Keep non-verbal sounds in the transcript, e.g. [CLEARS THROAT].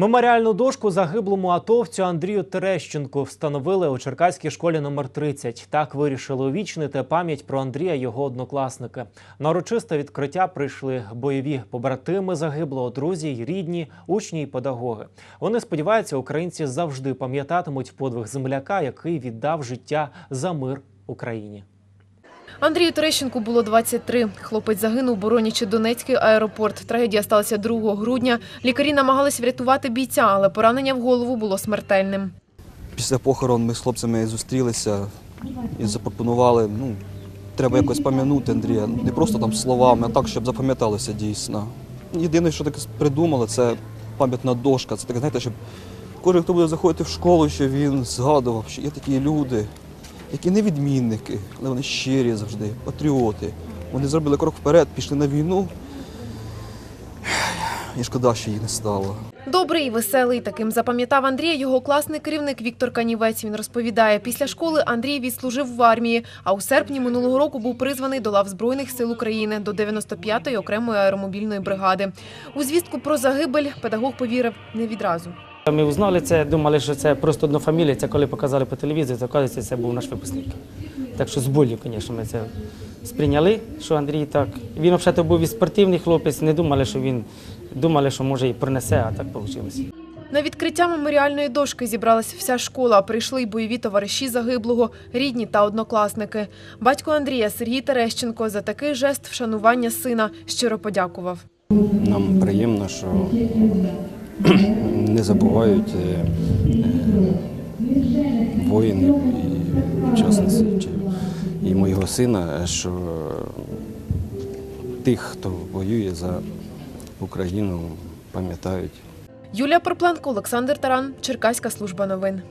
Меморіальну дошку загиблому атовцю Андрію Терещенку встановили у Черкаській школі номер 30. Так вирішили увічнити пам'ять про Андрія його однокласники. На урочисте відкриття прийшли бойові побратими загиблого, друзі, й рідні, учні й педагоги. Вони сподіваються, українці завжди пам'ятатимуть подвиг земляка, який віддав життя за мир Україні. Андрію Терещенку було 23. Хлопець загинув, боронячи Донецький аеропорт. Трагедія сталася 2 грудня. Лікарі намагались врятувати бійця, але поранення в голову було смертельним. Після похорон ми з хлопцями зустрілися і запропонували, ну, треба якось пам'ятати Андрія. Не просто там словами, а так, щоб запам'яталося дійсно. Єдине, що таке придумали, це пам'ятна дошка. Це таке, знаєте, щоб кожен, хто буде заходити в школу, щоб він згадував, що є такі люди, які не відмінники, але вони щирі завжди, патріоти. Вони зробили крок вперед, пішли на війну. І шкода, що їх не стало. Добрий і веселий. Таким запам'ятав Андрія його класний керівник Віктор Канівець. Він розповідає, після школи Андрій відслужив в армії, а у серпні минулого року був призваний до лав Збройних сил України до 95-ї окремої аеромобільної бригади. У звістку про загибель педагог повірив не відразу. Ми узнали це, думали, що це просто однофамілія. Це коли показали по телевізору, то оказується, це був наш випускник. Так що з болью, звісно, ми це сприйняли, що Андрій так. Він взагалі був і спортивний хлопець, не думали, що він думали, що може і пронесе, а так вийшло. На відкриття меморіальної дошки зібралась вся школа. Прийшли й бойові товариші загиблого, рідні та однокласники. Батько Андрія Сергій Терещенко за такий жест вшанування сина щиро подякував. Нам приємно, що [CLEARS THROAT] не забувають е, е, воїнів і учасниці і моєго сина, що тих, хто воює за Україну, пам'ятають. Юлія Пропленко, Олександр Таран, Черкаська служба новин.